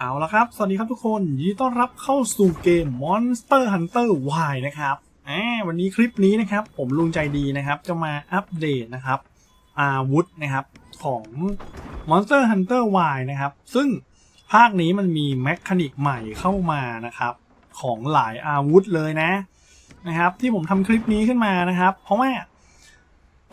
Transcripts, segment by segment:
เอาละครับ สวัสดีครับทุกคนยินดีต้อนรับเข้าสู่เกม Monster Hunter Y นะครับแหมวันนี้คลิปนี้นะครับ ผมลุงใจดีนะครับ จะมาอัปเดตนะครับอาวุธนะครับของ Monster Hunter Y นะครับ ซึ่งภาคนี้มันมีแมคานิกใหม่เข้ามานะครับ ของหลายอาวุธเลยนะนะครับ ที่ผมทำคลิปนี้ขึ้นมานะครับ เพราะว่า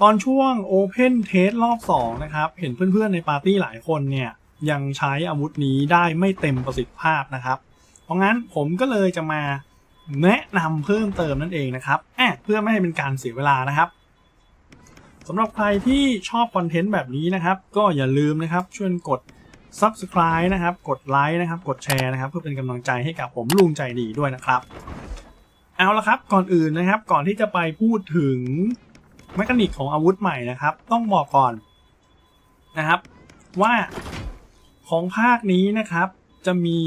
ตอนช่วง Open Test รอบ 2 นะครับ เห็นเพื่อนๆในปาร์ตี้หลายคนเนี่ย ยังใช้อาวุธนี้ได้ไม่เต็มประสิทธิภาพนะครับ เพราะงั้นผมก็เลยจะมาแนะนำเพิ่มเติมนั่นเองนะครับเพื่อไม่ให้เป็นการเสียเวลานะครับสำหรับใครที่ชอบคอนเทนต์แบบนี้นะครับ ก็อย่าลืมนะครับช่วยกด Subscribe นะครับ กดไลค์นะครับ กดแชร์นะครับ เพื่อเป็นกำลังใจให้กับผมลุงใจดีด้วยนะครับ เอาละครับก่อนอื่นนะครับ ก่อนที่จะไปพูดถึงแมคานิกของอาวุธใหม่นะครับ ต้องบอกก่อนนะครับ ว่า ของภาคนี้นะครับ จะมี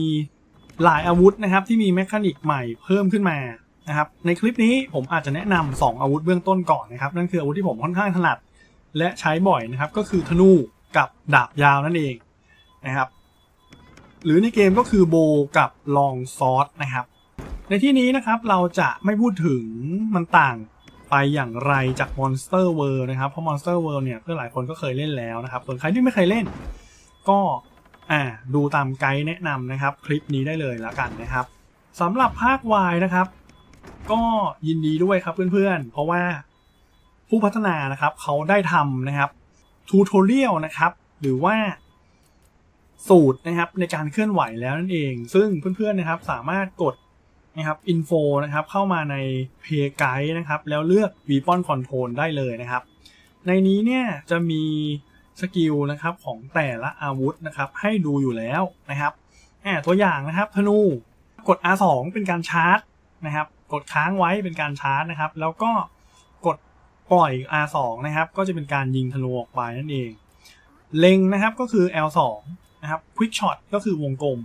หลายอาวุธนะครับที่มีแมคานิกใหม่เพิ่มขึ้นมานะครับในคลิปนี้ผมอาจจะแนะนำสองอาวุธเบื้องต้นก่อนนะครับ นั่นคืออาวุธที่ผมค่อนข้างถนัด และใช้บ่อยนะครับ ก็คือธนูกับดาบยาวนั่นเองนะครับ หรือในเกมก็คือโบกับลองซอสนะครับ ในที่นี้นะครับเราจะไม่พูดถึงมันต่างไปอย่างไรจาก Monster World นะครับ เพราะ Monster World เนี่ยเพื่อหลายคนก็เคยเล่นแล้วนะครับ ส่วนใครที่ไม่เคยเล่น ก็ อ่าดูตามไกด์แนะนำนะครับ คลิปนี้ได้เลยแล้วกันนะครับสำหรับภาค Y นะครับ ก็ยินดีด้วยครับเพื่อนๆ เพราะว่าผู้พัฒนานะครับเขาได้ทำนะครับทูทอเรียลนะครับ หรือว่าสูตรนะครับในการเคลื่อนไหวแล้วนั่นเอง ซึ่งเพื่อนๆนะครับสามารถกดนะครับอินโฟนะครับเข้ามาใน Play Guide นะครับ แล้วเลือก Weapon Control ได้เลยนะครับ ในนี้เนี่ยจะมี สกิลนะครับของแต่ละอาวุธนะครับให้ดูอยู่แล้วนะครับอ่าตัวอย่างนะครับธนูกด R2 เป็นการชาร์จนะครับ กดค้างไว้เป็นการชาร์จนะครับ แล้วก็กดปล่อย R2 นะครับ ก็จะเป็นการยิงธนูออกไปนั่นเอง เล็งนะครับก็คือ L2 นะครับ Quick Shot ก็คือวงกลม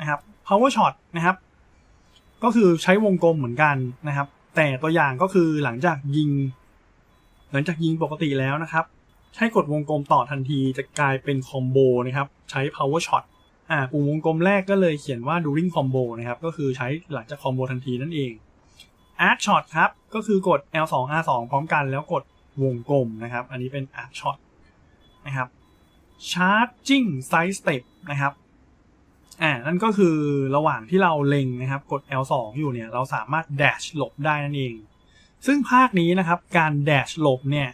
นะครับ Power Shot นะครับ ก็คือใช้วงกลมเหมือนกันนะครับ แต่ตัวอย่างก็คือหลังจากยิง หลังจากยิงปกติแล้วนะครับ ใช้กดวงกลมต่อทันทีจะกลายเป็นคอมโบนะครับ ใช้ power shot อ่าปุ่มวงกลมแรกก็เลยเขียนว่า during combo นะครับ ก็คือใช้หลังจากคอมโบทันทีนั่นเอง art shot ครับ ก็คือกด L2 R2 พร้อมกันแล้วกดวงกลมนะครับ อันนี้เป็น art shot นะครับ charging side step นะครับอ่านั่นก็คือระหว่างที่เราเล็งนะครับ กด L2 อยู่เนี่ย เราสามารถ dash หลบได้นั่นเอง ซึ่งภาคนี้นะครับ การ dash หลบเนี่ย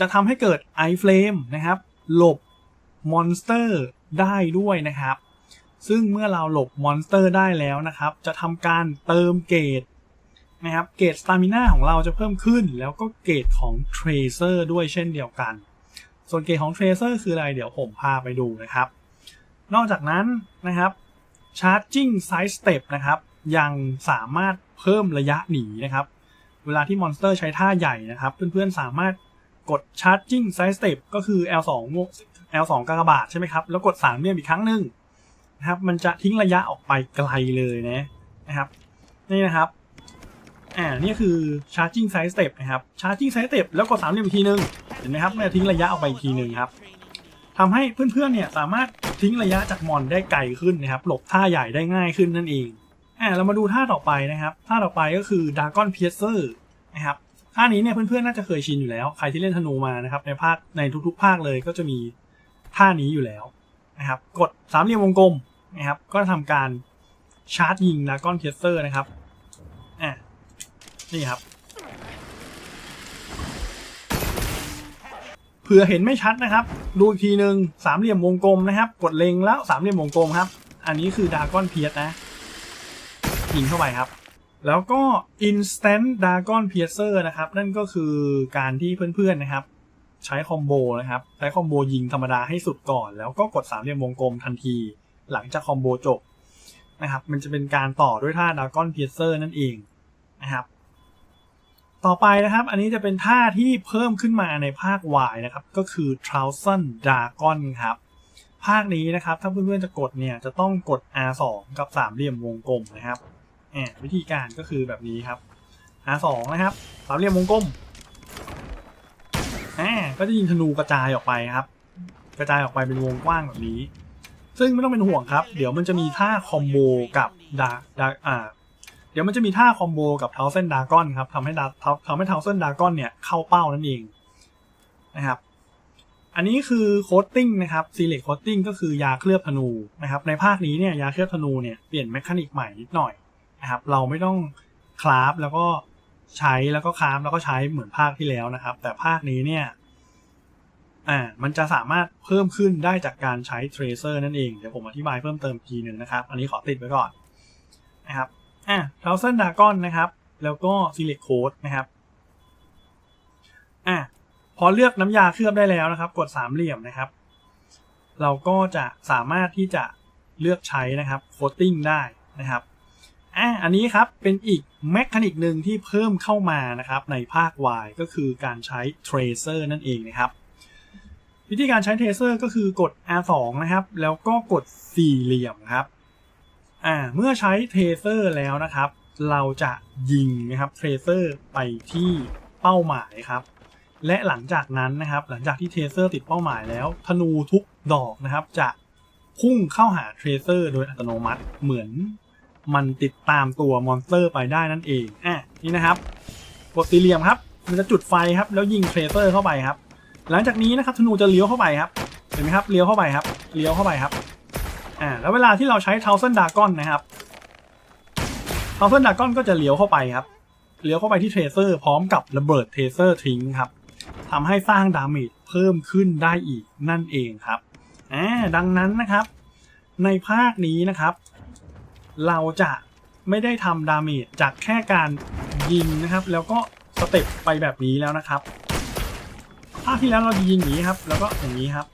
จะทำให้เกิด i flame นะครับ หลบมอนสเตอร์ได้ด้วยนะครับ ซึ่งเมื่อเราหลบมอนสเตอร์ได้แล้วนะครับ จะทำการเติมเกรดนะครับ เกรดสตามิน่าของเราจะเพิ่มขึ้น แล้วก็เกรดของเทรเซอร์ด้วยเช่นเดียวกัน ส่วนเกรดของเทรเซอร์คืออะไร เดี๋ยวผมพาไปดูนะครับ นอกจากนั้นนะครับ Charging Side Step นะครับ ยังสามารถเพิ่มระยะหนีนะครับ เวลาที่มอนสเตอร์ใช้ท่าใหญ่นะครับ เพื่อนๆสามารถ กด Charging Side Step ก็คือ L2 L2 กากบาทใช่ไหมครับ แล้วกด3เนี่ยอีกครั้งหนึ่งนะครับ มันจะทิ้งระยะออกไปไกลเลยนะนะครับ นี่นะครับอ่านี่คือ Charging Side Step นะครับ Charging Side Step แล้วกด3เนี่ยอีกทีหนึ่งเห็นไหมครับมันจะทิ้งระยะออกไปอีกทีหนึ่งครับทำให้เพื่อนๆเนี่ยสามารถทิ้งระยะจากมอนได้ไกลขึ้นนะครับ หลบท่าใหญ่ได้ง่ายขึ้นนั่นเองอ่าเรามาดูท่าต่อไปนะครับ ท่าต่อไปก็คือ Dragon Piercer นะครับ ท่านี้เนี่ยเพื่อนๆน่าจะเคยชินอยู่แล้ว ใครที่เล่นธนูมานะครับในภาคในทุกๆ ภาคเลยก็จะมีท่านี้อยู่แล้วนะครับ กดสามเหลี่ยมวงกลมนะครับ ก็ทำการชาร์จยิงดากอนเ i สเซอร์นะครับอ่านี่ครับ เผื่อเห็นไม่ชัดนะครับ ดูอีกทีหนึ่งสามเหลี่ยมวงกลมนะครับ กดเล็งแล้วสามเหลี่ยมวงกลมครับ อันนี้คือดากอนเพียสนะยิงเข้าไปครับ แล้วก็ instant dragon piercer นะครับ นั่นก็คือการที่เพื่อนๆนะครับ ใช้คอมโบนะครับ ใช้คอมโบยิงธรรมดาให้สุดก่อน แล้วก็กดสามเหลี่ยมวงกลมทันที หลังจากคอมโบจบนะครับ มันจะเป็นการต่อด้วยท่า dragon piercer นั่นเองนะครับ ต่อไปนะครับ อันนี้จะเป็นท่าที่เพิ่มขึ้นมาในภาค Y นะครับ ก็คือ Thousand Dragon ครับ ภาคนี้นะครับ ถ้าเพื่อนๆจะกดเนี่ย จะต้องกด R2 กับสามเหลี่ยมวงกลมนะครับ อวิธีการก็คือแบบนี้ครับ R2 นะครับสามเหลี่ยมวงกลมอ่าก็จะยิงธนูกระจายออกไปครับ กระจายออกไปเป็นวงกว้างแบบนี้ ซึ่งไม่ต้องเป็นห่วงครับ เดี๋ยวมันจะมีท่าคอมโบกับดาดาอ่าเดี๋ยวมันจะมีท่าคอมโบกับเทาเส้นดากอนครับทำให้ดาทำให้เทาเส้นดากอนเนี่ยเข้าเป้านั่นเองนะครับอันนี้คือโคตติ้งนะครับซีเล็กโคตติ้งก็คือยาเคลือบธนูนะครับในภาคนี้เนี่ยยาเคลือบธนูเนี่ยเปลี่ยนแมคานิกใหม่นิดหน่อย นะครับเราไม่ต้องคราฟแล้วก็ใช้แล้วก็คราฟแล้วก็ใช้เหมือนภาคที่แล้วนะครับ แต่ภาคนี้เนี่ยอ่ามันจะสามารถเพิ่มขึ้นได้จากการใช้เทรเซอร์นั่นเองเดี๋ยวผมอธิบายเพิ่มเติมทีหนึ่งนะครับ อันนี้ขอติดไว้ก่อนนะครับอ่าเทาเซนดากอนนะครับ แล้วก็ซิลิโคดนะครับอ่าพอเลือกน้ำยาเคลือบได้แล้วนะครับ กดสามเหลี่ยมนะครับ เราก็จะสามารถที่จะเลือกใช้นะครับโคตติ้งได้นะครับ อ่าอันนี้ครับเป็นอีกแมคานิกหนึ่งที่เพิ่มเข้ามานะครับในภาค Y ก็คือการใช้เทรเซอร์นั่นเองนะครับ วิธีการใช้เทเซอร์ก็คือกด R2 นะครับ แล้วก็กดสี่เหลี่ยมครับอ่าเมื่อใช้เทเซอร์แล้วนะครับ เราจะยิงนะครับเทเซอร์ไปที่เป้าหมายครับ และหลังจากนั้นนะครับ หลังจากที่เทเซอร์ติดเป้าหมายแล้ว ธนูทุกดอกนะครับจะพุ่งเข้าหาเทเซอร์โดยอัตโนมัติเหมือน มันติดตามตัวมอนสเตอร์ไปได้นั่นเองอะนี่นะครับกดสี่เหลี่ยมครับ มันจะจุดไฟครับแล้วยิงเทเซอร์เข้าไปครับ หลังจากนี้นะครับธนูจะเลี้ยวเข้าไปครับเห็นไหมครับเลี้ยวเข้าไปครับเลี้ยวเข้าไปครับอ่าแล้วเวลาที่เราใช้เทาเซนดากอนนะครับเทาเซนดากอนก็จะเลี้ยวเข้าไปครับเลี้ยวเข้าไปที่เทเซอร์พร้อมกับระเบิดเทเซอร์ทิ้งครับทำให้สร้างดาเมจเพิ่มขึ้นได้อีกนั่นเองครับอ่าดังนั้นนะครับ ในภาคนี้นะครับ เราจะไม่ได้ทำดาเมจจากแค่การยิงนะครับ แล้วก็สเต็ปไปแบบนี้แล้วนะครับภาคที่แล้วเราจะยิงอย่างนี้ครับ แล้วก็อย่างนี้ครับ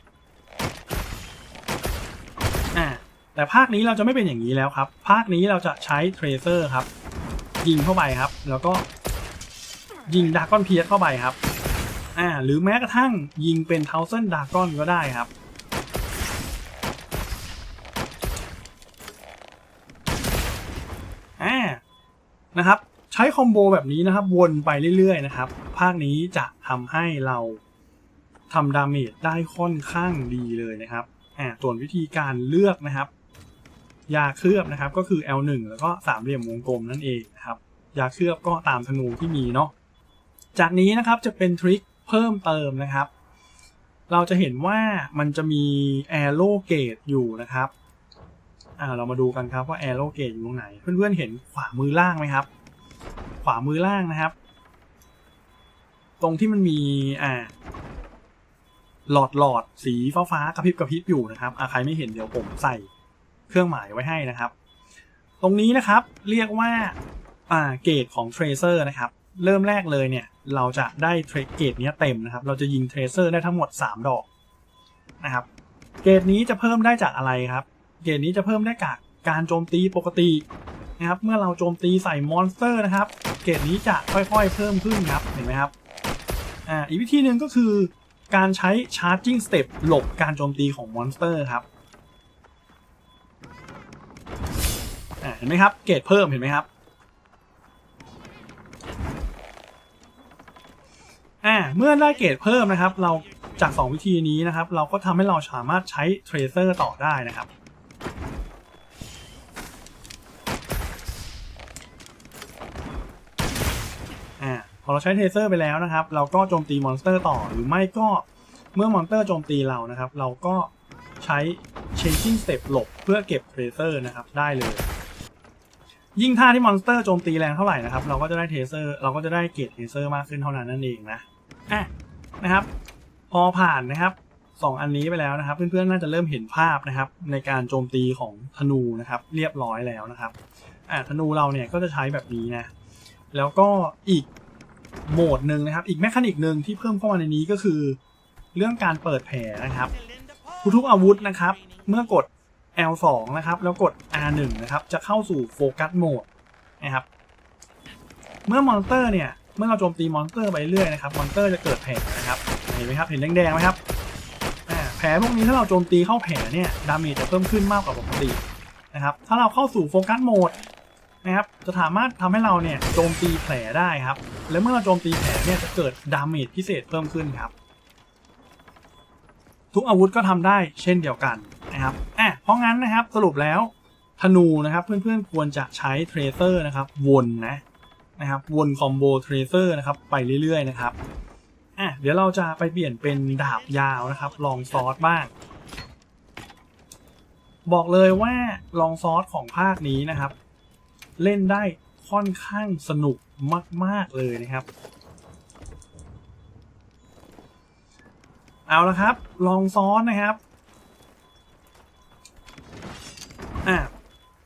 อ่าแต่ภาคนี้เราจะไม่เป็นอย่างนี้แล้วครับ ภาคนี้เราจะใช้เทรเซอร์ครับ ยิงเข้าไปครับ แล้วก็ยิงดากอนเพียเข้าไปครับอ่าหรือแม้กระทั่งยิงเป็นเทาเซนดากอนก็ได้ครับ อ่านะครับ ใช้คอมโบแบบนี้นะครับ วนไปเรื่อยๆนะครับ ภาคนี้จะทำให้เราทำดาเมจได้ค่อนข้างดีเลยนะครับอ่าส่วนวิธีการเลือกนะครับ ยาเคลือบนะครับ ก็คือ L1 แล้วก็สามเหลี่ยมวงกลมนั่นเองนะครับ ยาเคลือบก็ตามธนูที่มีเนาะจากนี้นะครับจะเป็นทริคเพิ่มเติมนะครับ เราจะเห็นว่ามันจะมี Arrow Gate อยู่นะครับ อ่าเรามาดูกันครับว่า Arrow Gate อยู่ตรงไหน เพื่อนๆเห็นขวามือล่างไหมครับ ขวามือล่างนะครับ ตรงที่มันมีอ่า หลอดหลอดสีฟ้าฟ้าๆกระพริบกระพริบอยู่นะครับอาใครไม่เห็นเดี๋ยวผมใส่เครื่องหมายไว้ให้นะครับ ตรงนี้นะครับเรียกว่าอ่าเกตของเทรเซอร์นะครับ เริ่มแรกเลยเนี่ย เราจะได้เทรเกตนี้เต็มนะครับ เราจะยิงเทรเซอร์ได้ทั้งหมด 3 ดอกนะครับ เกตนี้จะเพิ่มได้จากอะไรครับ เกตนี้จะเพิ่มได้จากการโจมตีปกตินะครับ เมื่อเราโจมตีใส่มอนสเตอร์นะครับ เกตนี้จะค่อยๆ เพิ่มขึ้นครับเห็นไหมครับอ่าอีกวิธีหนึ่งก็คือการใช้ charging step หลบการโจมตีของมอนสเตอร์ครับเห็นไหมครับ เกรดเพิ่มเห็นไหมครับอ่าเมื่อได้เกรดเพิ่มนะครับ เราจาก 2 วิธีนี้นะครับ เราก็ทำให้เราสามารถใช้เทรเซอร์ต่อได้นะครับ อ่า พอเราใช้เทเซอร์ไปแล้วนะครับ เราก็โจมตีมอนสเตอร์ต่อหรือไม่ก็เมื่อมอนสเตอร์โจมตีเรานะครับ เราก็ใช้ changing step หลบเพื่อเก็บเทเซอร์นะครับได้เลย ยิ่งท่าที่มอนสเตอร์โจมตีแรงเท่าไหร่นะครับ เราก็จะได้เทเซอร์เราก็จะได้เกรดเทเซอร์มากขึ้นเท่านั้นนั่นเองนะอะนะครับ พอผ่านนะครับสองอันนี้ไปแล้วนะครับ เพื่อนๆน่าจะเริ่มเห็นภาพนะครับ ในการโจมตีของธนูนะครับ เรียบร้อยแล้วนะครับอ่าธนูเราเนี่ยก็จะใช้แบบนี้นะแล้วก็อีก โหมดหนึ่งนะครับ อีกแมคานิกหนึ่งที่เพิ่มเข้ามาในนี้ก็คือ เรื่องการเปิดแผลนะครับ ทุกๆอาวุธนะครับ เมื่อกด L2 นะครับ แล้วกด R1 นะครับ จะเข้าสู่โฟกัสโหมดนะครับ เมื่อมอนเตอร์เนี่ย เมื่อเราโจมตีมอนเตอร์ไปเรื่อยนะครับ มอนเตอร์จะเกิดแผลนะครับ เห็นไหมครับ เห็นแดงๆไหมครับแผลพวกนี้ถ้าเราโจมตีเข้าแผลเนี่ย ดาเมจจะเพิ่มขึ้นมากกว่าปกตินะครับ ถ้าเราเข้าสู่โฟกัสโหมดนะครับ จะสามารถทำให้เราเนี่ยโจมตีแผลได้ครับ และเมื่อเราโจมตีแผลเนี่ยจะเกิดดาเมจพิเศษเพิ่มขึ้นครับ ทุกอาวุธก็ทำได้เช่นเดียวกันนะครับอะเพราะงั้นนะครับสรุปแล้วธนูนะครับเพื่อนๆควรจะใช้เทรเซอร์นะครับวนนะนะครับวนคอมโบเทรเซอร์นะครับไปเรื่อยๆนะครับอะเดี๋ยวเราจะไปเปลี่ยนเป็นดาบยาวนะครับ ลองซอสบ้าง บอกเลยว่าลองซอสของภาคนี้นะครับ เล่นได้ค่อนข้างสนุก มาก ๆ เลยนะครับ เอาละครับ ลองซ้อนนะครับอะ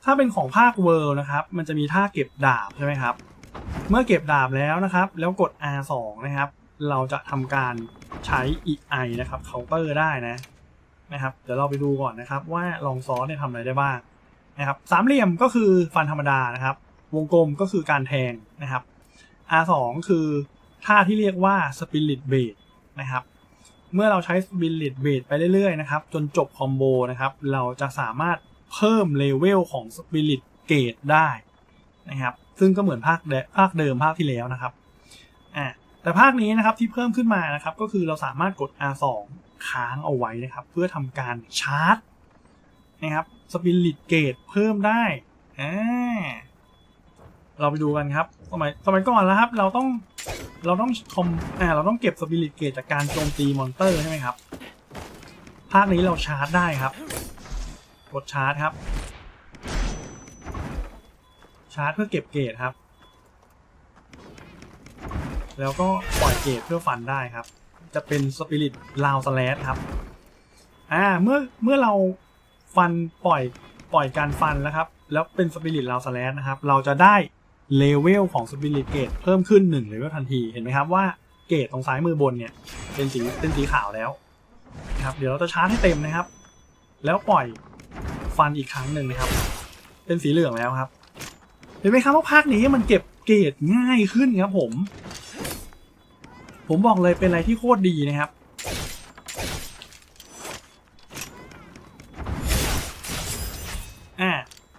ถ้าเป็นของภาคเวิลด์นะครับ มันจะมีท่าเก็บดาบใช่ไหมครับ เมื่อเก็บดาบแล้วนะครับ แล้วกด R2 นะครับ เราจะทำการใช้ EI นะครับเคาน์เตอร์ได้นะนะครับ เดี๋ยวเราไปดูก่อนนะครับว่าลองซ้อนเนี่ยทำอะไรได้บ้างนะครับ สามเหลี่ยมก็คือฟันธรรมดานะครับ วงกลมก็คือการแทงนะครับ R2 คือท่าที่เรียกว่า Spirit b a s นะครับ เมื่อเราใช้ Spirit b a s ไปเรื่อยๆนะครับ จนจบคอมโบนะครับ เราจะสามารถเพิ่มเลเวลของ Spirit Gate ได้นะครับ ซึ่งก็เหมือนภาคเดภาคเดิมภาคที่แล้วนะครับอ่าแต่ภาคนี้นะครับที่เพิ่มขึ้นมานะครับ ก็คือเราสามารถกด R2 ค้างเอาไว้นะครับ เพื่อทำการชาร์จนะครับ Spirit Gate เพิ่มได้อ่า เราไปดูกันครับสมัยสมัยก่อนแล้วครับ เราต้องเราต้องคอมอ่าเราต้องเก็บสปิริตเกตจากการโจมตีมอนเตอร์ใช่ไหมครับภาคนี้เราชาร์จได้ครับ กดชาร์จครับ ชาร์จเพื่อเก็บเกตครับ แล้วก็ปล่อยเกตเพื่อฟันได้ครับ จะเป็นสปิริตลาวสแลชครับอ่าเมื่อเมื่อเราฟันปล่อยปล่อยการฟันแล้วครับ แล้วเป็นสปิริตลาวสแลชนะครับ เราจะได้ เลเวลของสปิริตเกตเพิ่มขึ้น1เลเวลทันทีเห็นไหมครับว่าเกตตรงซ้ายมือบนเนี่ยเป็นสีเป็นสีขาวแล้วนะครับเดี๋ยวเราจะชาร์จให้เต็มนะครับ แล้วปล่อยฟันอีกครั้งหนึ่งนะครับ เป็นสีเหลืองแล้วครับ เห็นไหมครับว่าภาคนี้มันเก็บเกตง่ายขึ้นครับผม ผมบอกเลยเป็นอะไรที่โคตรดีนะครับ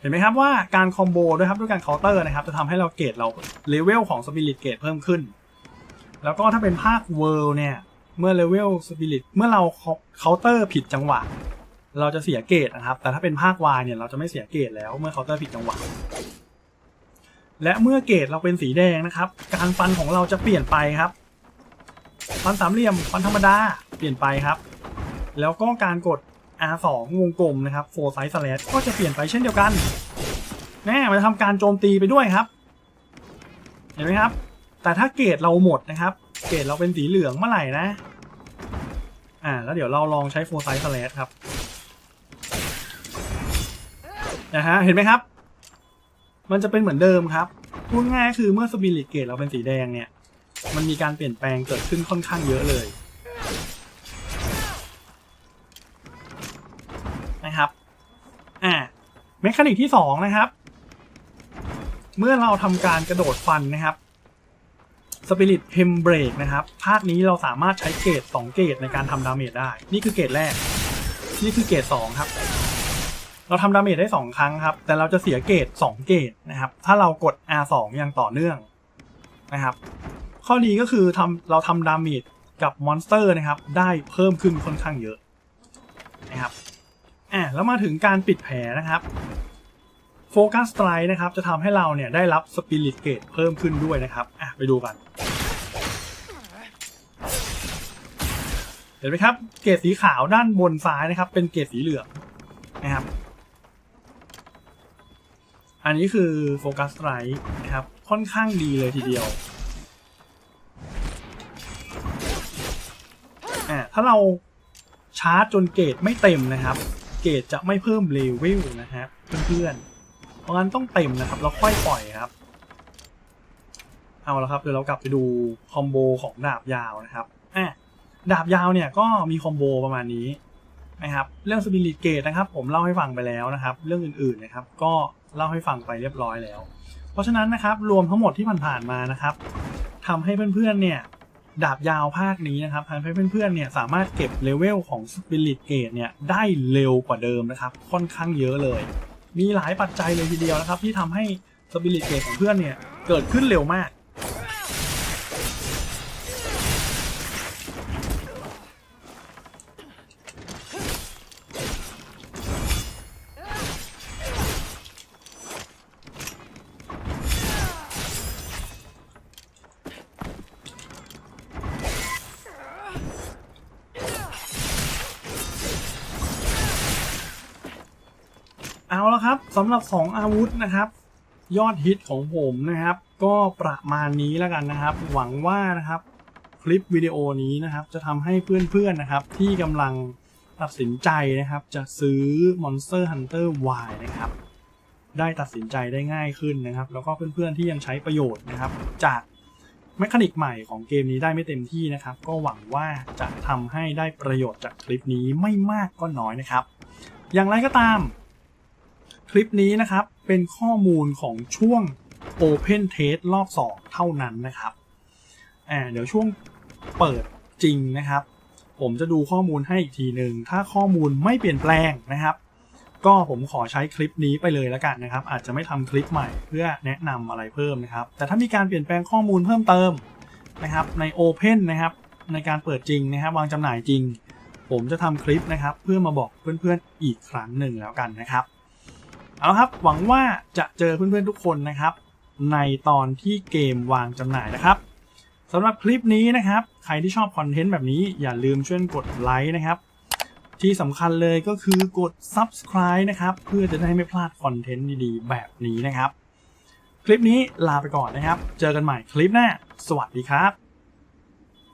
ห็นไหมครับว่าการคอมโบด้วยครับด้วยการเคาน์เตอร์นะครับจะทำให้เราเกรดเราเลเวลของสปิริตเกรดเพิ่มขึ้น แล้วก็ถ้าเป็นภาคเวิลด์เนี่ยเมื่อเลเวลสปิริตเมื่อเราเคาน์เตอร์ผิดจังหวะ เราจะเสียเกรดนะครับ แต่ถ้าเป็นภาควายเนี่ยเราจะไม่เสียเกรดแล้วเมื่อเคาน์เตอร์ผิดจังหวะ และเมื่อเกรดเราเป็นสีแดงนะครับ การฟันของเราจะเปลี่ยนไปครับฟันสามเหลี่ยมฟันธรรมดาเปลี่ยนไปครับ แล้วก็การกด R2 วงกลมนะครับ4 size slash ก็จะเปลี่ยนไปเช่นเดียวกันแน่มันจะทำการโจมตีไปด้วยครับ เห็นไหมครับ แต่ถ้าเกรดเราหมดนะครับ เกรดเราเป็นสีเหลืองเมื่อไหร่นะ อ่า แล้วเดี๋ยวเราลองใช้4 size slash ครับนะฮะเห็นไหมครับ มันจะเป็นเหมือนเดิมครับพูดง่ายคือเมื่อสปิริตเกรดเราเป็นสีแดงเนี่ย มันมีการเปลี่ยนแปลงเกิดขึ้นค่อนข้างเยอะเลย มคานิกที่สองนะครับ เมื่อเราทำการกระโดดฟันนะครับสปิริตเ m มเบรกนะครับ ภาคนี้เราสามารถใช้เกรด2 เกรดในการทำดาเมจได้ นี่คือเกรดแรก นี่คือเกรด2ครับ เราทำดาเมจได้ 2 ครั้งครับ แต่เราจะเสียเกรด2 เกรดนะครับ ถ้าเรากด R2 อย่างต่อเนื่องนะครับ ข้อดีก็คือทำเราทำดาเมจกับมอนสเตอร์นะครับ ได้เพิ่มขึ้นค่อนข้างเยอะนะครับ อะแล้วมาถึงการปิดแผลนะครับโฟกัสไตร์นะครับจะทำให้เราเนี่ยได้รับสปิริตเกตเพิ่มขึ้นด้วยนะครับอะไปดูกัน เห็นไหมครับ เกตสีขาวด้านบนซ้ายนะครับ เป็นเกตสีเหลืองนะครับ อันนี้คือโฟกัสไตร์นะครับค่อนข้างดีเลยทีเดียวอะถ้าเราชาร์จจนเกตไม่เต็มนะครับ กตจะไม่เพิ่มเลเวลนะครับเพื่อนๆ เพราะงั้นต้องเต็มนะครับแล้วค่อยปล่อยครับ เอาละครับเดี๋ยวเรากลับไปดูคอมโบของดาบยาวนะครับอะดาบยาวเนี่ยก็มีคอมโบประมาณนี้นะครับเรื่องสปิริตเกตนะครับ ผมเล่าให้ฟังไปแล้วนะครับ เรื่องอื่นๆนะครับ ก็เล่าให้ฟังไปเรียบร้อยแล้ว เพราะฉะนั้นนะครับรวมทั้งหมดที่ผ่านๆมานะครับทำให้เพื่อนๆเนี่ย ดาบยาวภาคนี้นะครับทำให้เพื่อนๆเนี่ยสามารถเก็บเลเวลของสปิริตเกตเนี่ยได้เร็วกว่าเดิมนะครับ ค่อนข้างเยอะเลย มีหลายปัจจัยเลยทีเดียวนะครับ ที่ทำให้สปิริตเกตของเพื่อนเนี่ยเกิดขึ้นเร็วมาก เอาละครับสำหรับของอาวุธนะครับ ยอดฮิตของผมนะครับ ก็ประมาณนี้แล้วกันนะครับ หวังว่านะครับคลิปวิดีโอนี้นะครับ จะทำให้เพื่อนๆนะครับ ที่กำลังตัดสินใจนะครับ จะซื้อ Monster Hunter Y นะครับ ได้ตัดสินใจได้ง่ายขึ้นนะครับ แล้วก็เพื่อนๆที่ยังใช้ประโยชน์นะครับ จากแมคานิกใหม่ของเกมนี้ได้ไม่เต็มที่นะครับ ก็หวังว่าจะทำให้ได้ประโยชน์จากคลิปนี้ไม่มากก็น้อยนะครับ อย่างไรก็ตาม คลิปนี้นะครับเป็นข้อมูลของช่วง Open Test รอบ 2 เท่านั้นนะครับอ่าเดี๋ยวช่วงเปิดจริงนะครับ ผมจะดูข้อมูลให้อีกทีหนึ่งถ้าข้อมูลไม่เปลี่ยนแปลงนะครับ ก็ผมขอใช้คลิปนี้ไปเลยแล้วกันนะครับ อาจจะไม่ทำคลิปใหม่เพื่อแนะนำอะไรเพิ่มนะครับ แต่ถ้ามีการเปลี่ยนแปลงข้อมูลเพิ่มเติมนะครับใน Open นะครับในการเปิดจริงนะครับ วางจำหน่ายจริง ผมจะทำคลิปนะครับ เพื่อมาบอกเพื่อนๆอีกครั้งหนึ่งแล้วกันนะครับ เอาละครับหวังว่าจะเจอเพื่อนๆทุกคนนะครับ ในตอนที่เกมวางจำหน่ายนะครับสำหรับคลิปนี้นะครับ ใครที่ชอบคอนเทนต์แบบนี้อย่าลืมช่วยกดไลค์นะครับ ที่สำคัญเลยก็คือกด subscribe นะครับ เพื่อจะได้ไม่พลาดคอนเทนต์ดีๆ แบบนี้นะครับ คลิปนี้ลาไปก่อนนะครับ เจอกันใหม่คลิปหน้า สวัสดีครับ